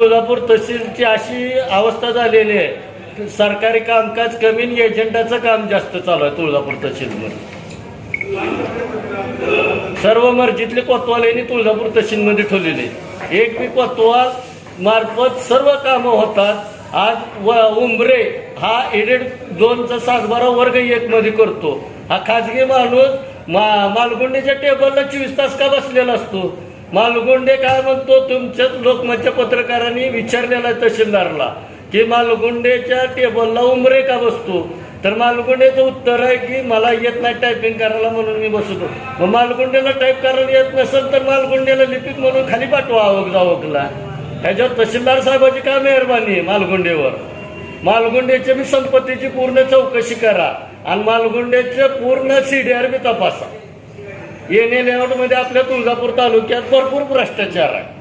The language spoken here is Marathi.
तुळजापूर तहसीलची अशी अवस्था झालेली आहे. सरकारी कामकाज कमी आणि एजंटाचं काम जास्त चालू आहे तुळजापूर तहसीलमध्ये. सर्व मर्जीतले कोतवालांनी तुळजापूर तहसीलमध्ये ठेवलेले एक बी कोतवाल मार्फत सर्व कामं होतात. आज व उंबरे हा एडेड दोनचा सातबारा वर्ग एक मध्ये करतो. हा खाजगी माणूस मा मालगुंडीच्या टेबलला चोवीस तास का बसलेला असतो? मालगुंडे काय म्हणतो? तुमच्याच लोकमतच्या पत्रकारांनी विचारलेला आहे तहसीलदारला की मालगुंडेच्या टेबलला उंबरे का बसतो? तर मालगुंडेचं उत्तर आहे की मला येत नाही टायपिंग करायला म्हणून मी बसतो. मग मालगुंडेला टाईप करायला येत नसेल तर मालगुंडेला लिपिक म्हणून खाली पाठवा आवक जावकला. ह्याच्यावर तहसीलदार साहेबाची काय मेहरबानी आहे मालगुंडेवर? मालगुंडेच्या बी संपत्तीची पूर्ण चौकशी करा आणि मालगुंडेचे पूर्ण सीडीआर बी तपासा. येणे लेआउटमध्ये आपल्या तुळजापूर तालुक्यात भरपूर भ्रष्टाचार आहे.